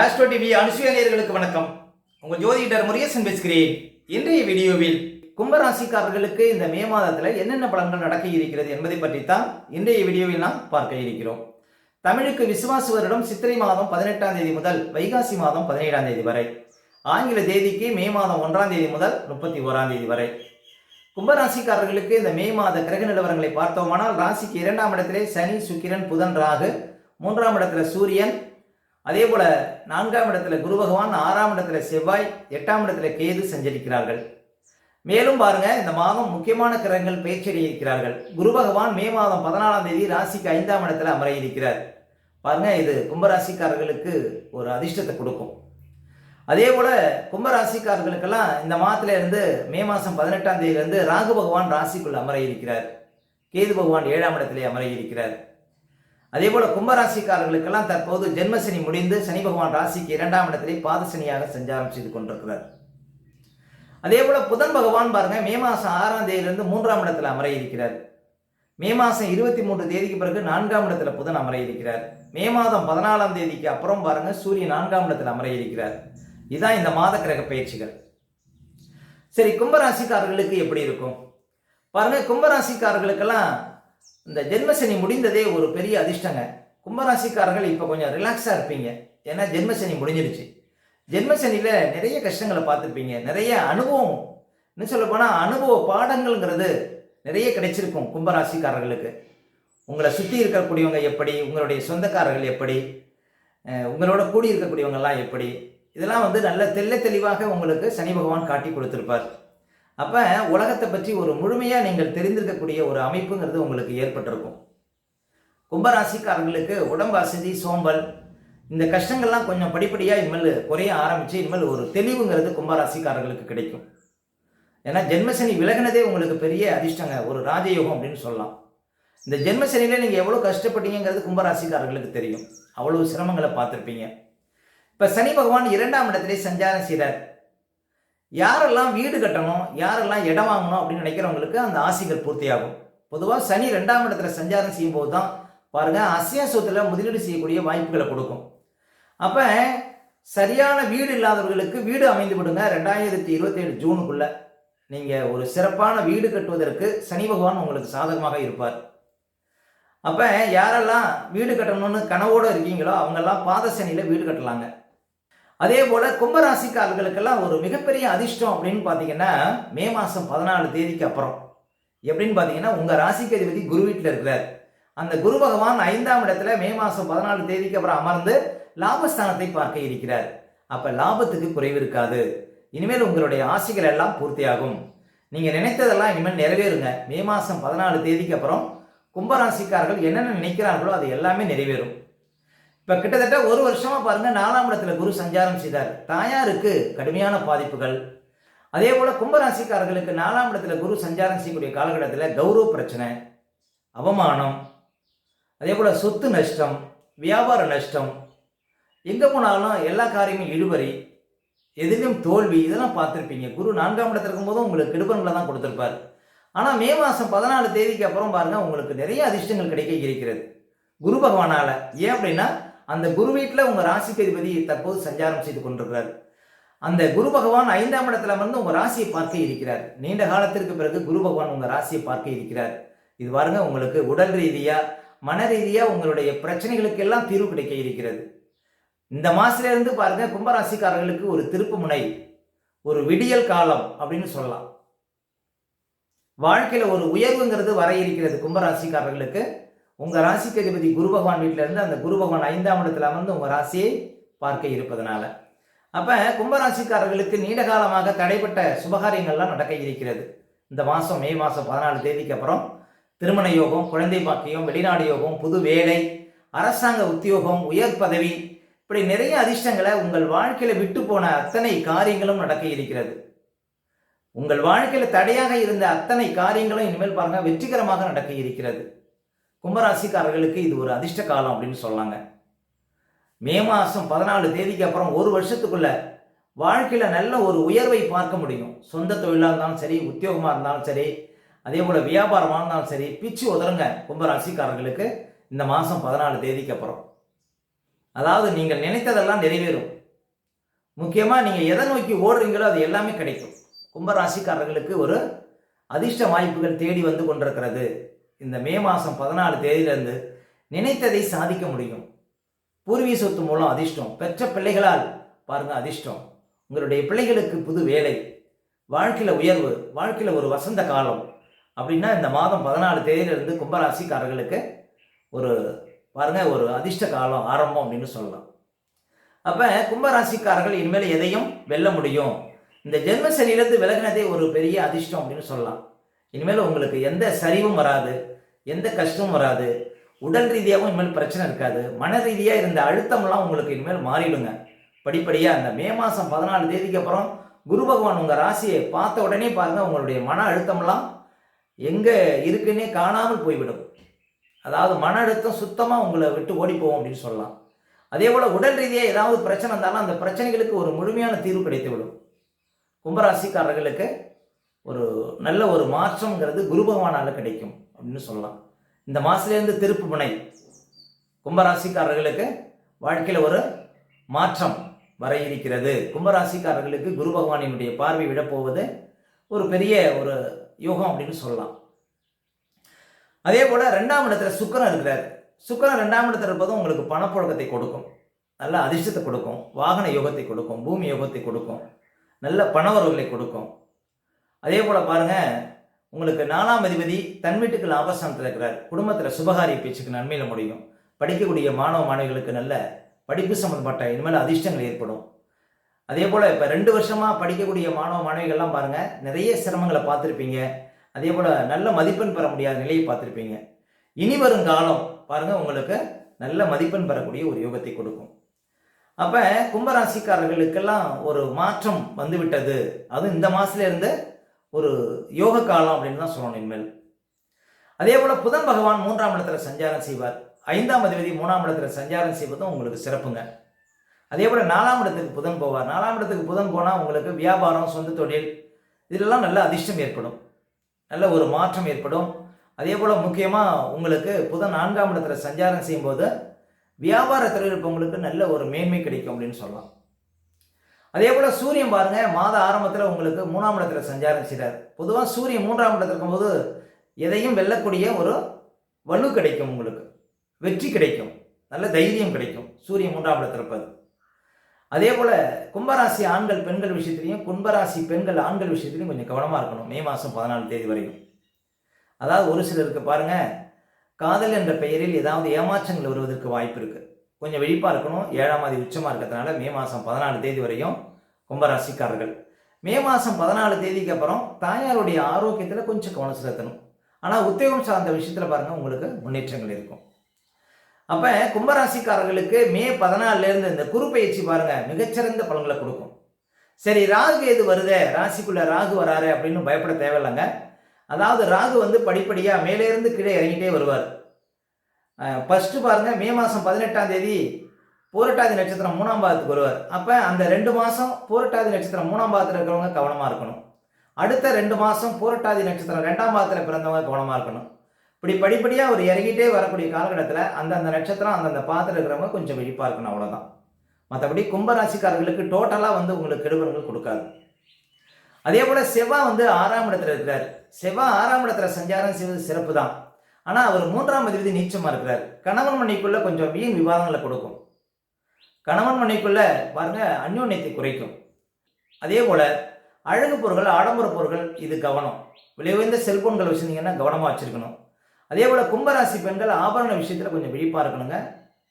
Astro TV அனுசுயநேயர்களுக்கு வணக்கம். உங்கள் ஜோதிடர் முருகேசன் பேசுகிறேன். இன்றைய வீடியோவில் கும்பராசிக்காரர்களுக்கு இந்த மே மாதத்தில் என்னென்ன பலன்கள் நடக்க இருக்கிறது என்பதை பற்றித்தான் இன்றைய வீடியோவில் நாம் பார்க்க இருக்கிறோம். தமிழுக்கு விசுவாச வருடம் சித்திரை மாதம் பதினெட்டாம் தேதி முதல் வைகாசி மாதம் பதினேழாம் தேதி வரை. ஆங்கில தேதிக்கு மே மாதம் ஒன்றாம் தேதி முதல் முப்பத்தி ஓராம் தேதி வரை. கும்பராசிக்காரர்களுக்கு இந்த மே மாத கிரக நிலவரங்களை பார்த்தோமானால் ராசிக்கு இரண்டாம் இடத்திலே சனி சுக்கிரன் புதன் ராகு மூன்றாம் இடத்துல சூரியன் அதே போல நான்காம் இடத்துல குரு பகவான் ஆறாம் இடத்துல செவ்வாய் எட்டாம் இடத்துல கேது சஞ்சரிக்கிறார்கள். மேலும் பாருங்க இந்த மாதம் முக்கியமான கிரகங்கள் பயிற்சி இருக்கிறார்கள் குரு பகவான் மே மாதம் பதினாலாம் தேதி ராசிக்கு ஐந்தாம் இடத்துல அமர இருக்கிறார் பாருங்க இது கும்பராசிக்காரர்களுக்கு ஒரு அதிர்ஷ்டத்தை கொடுக்கும். அதே போல கும்பராசிக்காரர்களுக்கெல்லாம் இந்த மாதத்துல இருந்து மே மாதம் பதினெட்டாம் தேதியிலிருந்து ராகு பகவான் ராசிக்குள் அமர இருக்கிறார் கேது பகவான் ஏழாம் இடத்திலே அமர இருக்கிறார் அதே போல கும்பராசிக்காரர்களுக்கெல்லாம் தற்போது ஜென்மசனி முடிந்து சனி பகவான் ராசிக்கு இரண்டாம் இடத்திலே பாதசனியாக சஞ்சாரம் செய்து கொண்டிருக்கிறார். அதே போல புதன் பகவான் பாருங்க மே மாசம் ஆறாம் தேதியிலிருந்து மூன்றாம் இடத்துல அமர இருக்கிறார் மே மாசம் இருபத்தி மூன்று தேதிக்கு பிறகு நான்காம் இடத்துல புதன் அமர இருக்கிறார் மே மாதம் பதினாலாம் தேதிக்கு அப்புறம் பாருங்க சூரியன் நான்காம் இடத்துல அமர இருக்கிறார் இதுதான் இந்த மாத கிரக பயிற்சிகள். சரி கும்பராசிக்காரர்களுக்கு எப்படி இருக்கும்? பாருங்க கும்பராசிக்காரர்களுக்கெல்லாம் இந்த ஜென்மசனி முடிந்ததே ஒரு பெரிய அதிர்ஷ்டங்க. கும்பராசிக்காரர்கள் இப்போ கொஞ்சம் ரிலாக்ஸாக இருப்பீங்க. ஏன்னா ஜென்மசனி முடிஞ்சிருச்சு. ஜென்மசனியில் நிறைய கஷ்டங்களை பார்த்துருப்பீங்க. நிறைய அனுபவம். என்ன சொல்ல போனால் அனுபவ பாடங்கள்ங்கிறது நிறைய கிடைச்சிருக்கும் கும்பராசிக்காரர்களுக்கு. உங்களை சுற்றி இருக்கக்கூடியவங்க எப்படி? உங்களுடைய சொந்தக்காரர்கள் எப்படி? உங்களோட கூடி இருக்கக்கூடியவங்கெல்லாம் எப்படி? இதெல்லாம் வந்து நல்ல தெள்ள தெளிவாக உங்களுக்கு சனி பகவான் காட்டி கொடுத்துருப்பார். அப்போ உலகத்தை பற்றி ஒரு முழுமையாக நீங்கள் தெரிந்திருக்கக்கூடிய ஒரு அமைப்புங்கிறது உங்களுக்கு ஏற்பட்டிருக்கும். கும்பராசிக்காரங்களுக்கு உடம்பு அசதி சோம்பல் இந்த கஷ்டங்கள்லாம் கொஞ்சம் படிப்படியாக இனிமேல் குறைய ஆரம்பித்து இனிமேல் ஒரு தெளிவுங்கிறது கும்பராசிக்காரர்களுக்கு கிடைக்கும். ஏன்னா ஜென்மசனி விலகினதே உங்களுக்கு பெரிய அதிர்ஷ்டங்க ஒரு ராஜயோகம் அப்படின்னு சொல்லலாம். இந்த ஜென்மசனியில் நீங்கள் எவ்வளோ கஷ்டப்பட்டீங்கிறது கும்பராசிக்காரர்களுக்கு தெரியும். அவ்வளோ சிரமங்களை பார்த்துருப்பீங்க. இப்போ சனி பகவான் இரண்டாம் இடத்திலே சஞ்சாரம் செய்கிறார் யாரெல்லாம் வீடு கட்டணும் யாரெல்லாம் இடம் வாங்கணும் அப்படின்னு நினைக்கிறவங்களுக்கு அந்த ஆசைகள் பூர்த்தியாகும். பொதுவாக சனி ரெண்டாம் இடத்துல சஞ்சாரம் செய்யும்போது தான் பாருங்க அசையா சொத்துல முதலீடு செய்யக்கூடிய வாய்ப்புகளை கொடுக்கும். அப்போ சரியான வீடு இல்லாதவர்களுக்கு வீடு அமைந்து விடுங்க ரெண்டாயிரத்தி இருபத்தேழு ஜூனுக்குள்ளே. நீங்கள் ஒரு சிறப்பான வீடு கட்டுவதற்கு சனி பகவான் உங்களுக்கு சாதகமாக இருப்பார். அப்போ யாரெல்லாம் வீடு கட்டணும்னு கனவோடு இருக்கீங்களோ அவங்கெல்லாம் பாத சனியில் வீடு கட்டலாங்க. அதே போல் கும்பராசிக்காரர்களுக்கெல்லாம் ஒரு மிகப்பெரிய அதிர்ஷ்டம் அப்படின்னு பார்த்தீங்கன்னா மே மாதம் பதினாலு தேதிக்கு அப்புறம். எப்படின்னு பார்த்தீங்கன்னா உங்கள் ராசிக்கு அதிபதி குரு வீட்டில் இருக்கிறார். அந்த குரு பகவான் ஐந்தாம் இடத்துல மே மாதம் பதினாலு தேதிக்கு அப்புறம் அமர்ந்து லாபஸ்தானத்தை பார்க்க இருக்கிறார். அப்போ லாபத்துக்கு குறைவு இருக்காது. இனிமேல் உங்களுடைய ஆசைகள் எல்லாம் பூர்த்தியாகும். நீங்கள் நினைத்ததெல்லாம் இனிமேல் நிறைவேறுங்க. மே மாதம் பதினாலு தேதிக்கு அப்புறம் கும்பராசிக்காரர்கள் என்னென்ன நினைக்கிறார்களோ அது எல்லாமே நிறைவேறும். இப்போ கிட்டத்தட்ட ஒரு வருஷமாக பாருங்க நாலாம் இடத்துல குரு சஞ்சாரம் செய்தார். தாயாருக்கு கடுமையான பாதிப்புகள். அதே போல் கும்பராசிக்காரர்களுக்கு நாலாம் இடத்துல குரு சஞ்சாரம் செய்யக்கூடிய காலகட்டத்தில் கௌரவ பிரச்சனை அவமானம் அதே போல் சொத்து நஷ்டம் வியாபார நஷ்டம் எங்கே போனாலும் எல்லா காரியமும் இழுபறி எதிலும் தோல்வி இதெல்லாம் பார்த்துருப்பீங்க. குரு நான்காம் இடத்துல இருக்கும்போது உங்களுக்கு கெடுபன்களை தான் கொடுத்துருப்பார். ஆனால் மே மாதம் பதினாலு தேதிக்கு அப்புறம் பாருங்கள் உங்களுக்கு நிறைய அதிர்ஷ்டங்கள் கிடைக்க இருக்கிறது. குரு பகவானால். ஏன் அப்படின்னா அந்த குரு வீட்டில் உங்கள் ராசிக்கு அதிபதி தற்போது சஞ்சாரம் செய்து கொண்டிருக்கிறார். அந்த குரு பகவான் ஐந்தாம் இடத்துல வந்து உங்கள் ராசியை பார்க்க இருக்கிறார். நீண்ட காலத்திற்கு பிறகு குரு பகவான் உங்கள் ராசியை பார்க்க இருக்கிறார். இது பாருங்க உங்களுக்கு உடல் ரீதியாக மன ரீதியாக உங்களுடைய பிரச்சனைகளுக்கு எல்லாம் தீர்வு கிடைக்க இருக்கிறது. இந்த மாசிலிருந்து பாருங்க கும்பராசிக்காரர்களுக்கு ஒரு திருப்பு முனை ஒரு விடியல் காலம் அப்படின்னு சொல்லலாம். வாழ்க்கையில ஒரு உயர்வுங்கிறது வர இருக்கிறது கும்பராசிக்காரர்களுக்கு. உங்கள் ராசிக்கு அதிபதி குரு பகவான் வீட்டிலேருந்து அந்த குரு பகவான் ஐந்தாம் இடத்துல அமர்ந்து உங்கள் ராசியை பார்க்க இருப்பதனால. அப்போ கும்பராசிக்காரர்களுக்கு நீண்ட காலமாக தடைப்பட்ட சுபகாரியங்கள்லாம் நடக்க இருக்கிறது. இந்த மாதம் மே மாதம் பதினாலு தேதிக்கு அப்புறம் திருமண யோகம் குழந்தை பாக்கியம் வெளிநாடு யோகம் புது வேலை அரசாங்க உத்தியோகம் உயர் பதவி இப்படி நிறைய அதிர்ஷ்டங்களை உங்கள் வாழ்க்கையில் விட்டு போன அத்தனை காரியங்களும் நடக்க இருக்கிறது. உங்கள் வாழ்க்கையில் தடையாக இருந்த அத்தனை காரியங்களும் இனிமேல் பாருங்க வெற்றிகரமாக நடக்க இருக்கிறது. கும்பராசிக்காரர்களுக்கு இது ஒரு அதிர்ஷ்ட காலம் அப்படின்னு சொல்லாங்க. மே மாதம் பதினாலு தேதிக்கு அப்புறம் ஒரு வருஷத்துக்குள்ள வாழ்க்கையில் நல்ல ஒரு உயர்வை பார்க்க முடியும். சொந்த தொழிலாக இருந்தாலும் சரி உத்தியோகமாக இருந்தாலும் சரி அதே போல் வியாபாரமாக இருந்தாலும் சரி பிச்சு உதருங்க கும்பராசிக்காரர்களுக்கு இந்த மாதம் பதினாலு தேதிக்கு அப்புறம். அதாவது நீங்கள் நினைத்ததெல்லாம் நிறைவேறும். முக்கியமாக நீங்கள் எதை நோக்கி ஓடுறீங்களோ அது எல்லாமே கிடைக்கும். கும்பராசிக்காரர்களுக்கு ஒரு அதிர்ஷ்ட வாய்ப்புகள் தேடி வந்து கொண்டிருக்கிறது. இந்த மே மாதம் பதினாலு தேதியிலிருந்து நினைத்ததை சாதிக்க முடியும். பூர்வீக சொத்து மூலம் அதிர்ஷ்டம். பெற்ற பிள்ளைகளால் பாருங்க அதிர்ஷ்டம். உங்களுடைய பிள்ளைகளுக்கு புது வேலை. வாழ்க்கையில் உயர்வு. வாழ்க்கையில் ஒரு வசந்த காலம். அப்படின்னா இந்த மாதம் பதினாலு தேதியிலிருந்து கும்பராசிக்காரர்களுக்கு ஒரு பாருங்க ஒரு அதிர்ஷ்ட காலம் ஆரம்பம் அப்படின்னு சொல்லலாம். அப்போ கும்பராசிக்காரர்கள் இனிமேல் எதையும் வெல்ல முடியும். இந்த ஜென்மசனியிலிருந்து விலகினதே ஒரு பெரிய அதிர்ஷ்டம் அப்படின்னு சொல்லலாம். இனிமேல் உங்களுக்கு எந்த சரிவும் வராது எந்த கஷ்டமும் வராது. உடல் ரீதியாகவும் இனிமேல் பிரச்சனை இருக்காது. மன ரீதியாக இருந்த அழுத்தம்லாம் உங்களுக்கு இனிமேல் மாறிடுங்க. படிப்படியாக அந்த மே மாதம் பதினாலு தேதிக்கு அப்புறம் குரு பகவான் உங்கள் ராசியை பார்த்த உடனே பாருங்கள் உங்களுடைய மன அழுத்தம்லாம் எங்கே இருக்குன்னே காணாமல் போய்விடும். அதாவது மன அழுத்தம் சுத்தமாக உங்களை விட்டு ஓடி போவோம் அப்படின்னு சொல்லலாம். அதே போல் உடல் ரீதியாக ஏதாவது பிரச்சனை இருந்தாலும் அந்த பிரச்சனைகளுக்கு ஒரு முழுமையான தீர்வு கிடைத்துவிடும். கும்பராசிக்காரர்களுக்கு ஒரு நல்ல ஒரு மாற்றம்ங்கிறது குரு பகவானால் கிடைக்கும் அப்படின்னு சொல்லலாம். இந்த மாதத்துலேருந்து திருப்பு முனை கும்பராசிக்காரர்களுக்கு வாழ்க்கையில் ஒரு மாற்றம் வர இருக்கிறது. கும்பராசிக்காரர்களுக்கு குரு பகவானினுடைய பார்வை விடப்போவது ஒரு பெரிய ஒரு யோகம் அப்படின்னு சொல்லலாம். அதே போல் ரெண்டாம் இடத்துல சுக்கரன் இருக்கிறார். சுக்கரன் ரெண்டாம் இடத்துல இருப்பதும் உங்களுக்கு பணப்புழக்கத்தை கொடுக்கும். நல்ல அதிர்ஷ்டத்தை கொடுக்கும். வாகன யோகத்தை கொடுக்கும். பூமி யோகத்தை கொடுக்கும். நல்ல பணவரவுகளை கொடுக்கும். அதே போல் பாருங்கள் உங்களுக்கு நாலாம் அதிபதி தன் வீட்டுக்கு லாபஸ்தானத்தில் இருக்கிறார் குடும்பத்தில் சுபகாரிய பேச்சுக்கு நன்மையில் முடியும். படிக்கக்கூடிய மாணவ மாணவிகளுக்கு நல்ல படிப்பு சம்மந்தப்பட்ட இனிமேல் அதிர்ஷ்டங்கள் ஏற்படும். அதே போல் இப்போ ரெண்டு வருஷமாக படிக்கக்கூடிய மாணவ மாணவிகள்லாம் பாருங்கள் நிறைய சிரமங்களை பார்த்துருப்பீங்க. அதே போல் நல்ல மதிப்பெண் பெற முடியாத நிலையை பார்த்துருப்பீங்க. இனி வரும் காலம் பாருங்கள் உங்களுக்கு நல்ல மதிப்பெண் பெறக்கூடிய ஒரு யோகத்தை கொடுக்கும். அப்போ கும்பராசிக்காரர்களுக்கெல்லாம் ஒரு மாற்றம் வந்துவிட்டது. அதுவும் இந்த மாதத்துலேருந்து ஒரு யோக காலம் அப்படின்னு தான் சொல்லணும் இனிமேல். அதே போல் புதன் பகவான் மூன்றாம் இடத்துல சஞ்சாரம் செய்வார். ஐந்தாம் அதிபதி மூணாம் இடத்துல சஞ்சாரம் செய்வதும் உங்களுக்கு சிறப்புங்க. அதே போல் நாலாம் இடத்துக்கு புதன் போவார். நாலாம் இடத்துக்கு புதன் போனால் உங்களுக்கு வியாபாரம் சொந்த தொழில் இதிலெல்லாம் நல்ல அதிர்ஷ்டம் ஏற்படும். நல்ல ஒரு மாற்றம் ஏற்படும். அதே போல் முக்கியமாக உங்களுக்கு புதன் நான்காம் இடத்துல சஞ்சாரம் செய்யும்போது வியாபாரத்தில் இருப்பவங்களுக்கு நல்ல ஒரு மேன்மை கிடைக்கும் அப்படின்னு சொல்லலாம். அதே போல் சூரியன் பாருங்கள் மாத ஆரம்பத்தில் உங்களுக்கு மூணாம் இடத்துல சஞ்சாரம் செய்கிறார் பொதுவாக சூரியன் மூன்றாம் இடத்துல இருக்கும்போது எதையும் வெல்லக்கூடிய ஒரு வலு கிடைக்கும் உங்களுக்கு. வெற்றி கிடைக்கும். நல்ல தைரியம் கிடைக்கும். சூரியன் மூன்றாம் இடத்துல இருப்பது அதே போல் கும்பராசி ஆண்கள் பெண்கள் விஷயத்துலையும் கும்பராசி பெண்கள் ஆண்கள் விஷயத்துலையும் கொஞ்சம் கவனமாக இருக்கணும். மே மாதம் பதினாலு தேதி வரையும். அதாவது ஒரு சிலருக்கு பாருங்கள் காதல் என்ற பெயரில் ஏதாவது ஏமாற்றங்கள் வருவதற்கு வாய்ப்பு இருக்குது கொஞ்சம் விழிப்பாக இருக்கணும். ஏழாம் தேதி உச்சமாக இருக்கிறதுனால மே மாதம் பதினாலு தேதி வரையும் கும்பராசிக்காரர்கள். மே மாதம் பதினாலு தேதிக்கு அப்புறம் தாயாருடைய ஆரோக்கியத்தில் கொஞ்சம் கவனம் செலுத்தணும். ஆனால் உத்தியோகம் சார்ந்த விஷயத்தில் பாருங்கள் உங்களுக்கு முன்னேற்றங்கள் இருக்கும். அப்போ கும்பராசிக்காரர்களுக்கு மே பதினாலுலேருந்து இந்த குரு பயிற்சி பாருங்கள் மிகச்சிறந்த பலன்களை கொடுக்கும். சரி ராகு எது வருதே? ராசிக்குள்ளே ராகு வராரு அப்படின்னு பயப்பட தேவையில்லைங்க. அதாவது ராகு வந்து படிப்படியாக மேலேருந்து கீழே இறங்கிட்டே வருவார். ஃபஸ்ட்டு பாருங்கள் மே மாதம் பதினெட்டாம் தேதி பூரட்டாதி நட்சத்திரம் மூணாம் பாதத்துக்கு வருவார். அப்போ அந்த ரெண்டு மாதம் பூரட்டாதி நட்சத்திரம் மூணாம் பாதத்தில் இருக்கிறவங்க கவனமாக இருக்கணும். அடுத்த ரெண்டு மாதம் பூரட்டாதி நட்சத்திரம் ரெண்டாம் பாதத்தில் பிறந்தவங்க கவனமாக இருக்கணும். இப்படி படிப்படியாக ஒரு இறங்கிட்டே வரக்கூடிய காலகட்டத்தில் அந்தந்த நட்சத்திரம் அந்தந்த பாதத்தில் இருக்கிறவங்க கொஞ்சம் விழிப்பாக இருக்கணும் அவ்வளோதான் மற்றபடி கும்பராசிக்காரர்களுக்கு டோட்டலாக வந்து உங்களுக்கு கெடுபலங்கள் கொடுக்காது. அதே போல் செவ்வாய் வந்து ஆறாம் இடத்துல இருக்கிறார். செவ்வாய் ஆறாம் இடத்துல சஞ்சாரம் செய்வது சிறப்பு தான் ஆனால் அவர் மூன்றாம் அதிபதி நீச்சமாக இருக்கிறார். கணவன் மனைக்குள்ளே கொஞ்சம் வீண் விவாதங்களை கொடுக்கும். கணவன் மனைக்குள்ளே பாருங்க அந்யோன்யத்தை குறைக்கும். அதே போல் அழகு பொருட்கள் ஆடம்பர பொருட்கள் இது கவனம். விலை உயர்ந்த செல்போன்கள் வச்சுருந்தீங்கன்னா கவனமாக வச்சுருக்கணும். அதே போல் கும்பராசி பெண்கள் ஆபரண விஷயத்தில் கொஞ்சம் விழிப்பாக இருக்கணுங்க.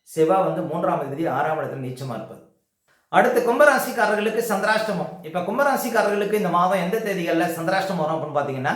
செவ்வாய் வந்து மூன்றாம் தேதி ஆறாம் இடத்துல நீச்சமாக இருப்பது அடுத்து கும்பராசிக்காரர்களுக்கு சந்திராஷ்டமம். இப்போ கும்பராசிக்காரர்களுக்கு இந்த மாதம் எந்த தேதிகளில் சந்திராஷ்டமம் வரும் அப்படின்னு பார்த்தீங்கன்னா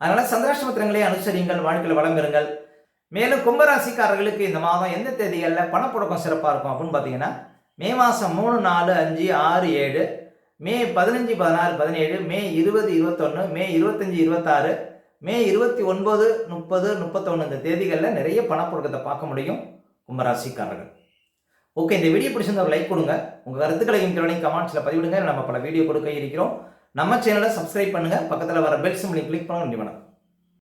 அதனால் சந்திராஷ்டமத்திரங்களை அனுசரிங்கள் வாழ்க்கையில் வளம் பெறுங்கள். மேலும் கும்பராசிக்காரர்களுக்கு இந்த மாதம் எந்த தேதிகளில் பணப்புழக்கம் சிறப்பாக இருக்கும் அப்படின்னு பார்த்தீங்கன்னா மே மாதம் மூணு நாலு அஞ்சு ஆறு ஏழு மே பதினஞ்சு பதினாறு பதினேழு மே இருபது இருபத்தொன்று மே இருபத்தஞ்சி இருபத்தாறு மே இருபத்தி ஒன்பது முப்பது முப்பத்தொன்று இந்த தேதிகளில் நிறைய பணப்புழக்கத்தை பார்க்க முடியும் கும்பராசிக்காரர்கள். ஓகே இந்த வீடியோ பிடிச்சிருந்த ஒரு லைக் கொடுங்க. உங்கள் கருத்துக்களையும் திறனை கமெண்ட்ஸில் பதிவிடுங்க. நம்ம பல வீடியோ கொடுக்க இருக்கிறோம். நம்ம சேனலை சப்ஸ்கிரைப் பண்ணுங்கள் பக்கத்தில் வர பெல் சிம்லையும் கிளிக் பண்ண வேண்டிய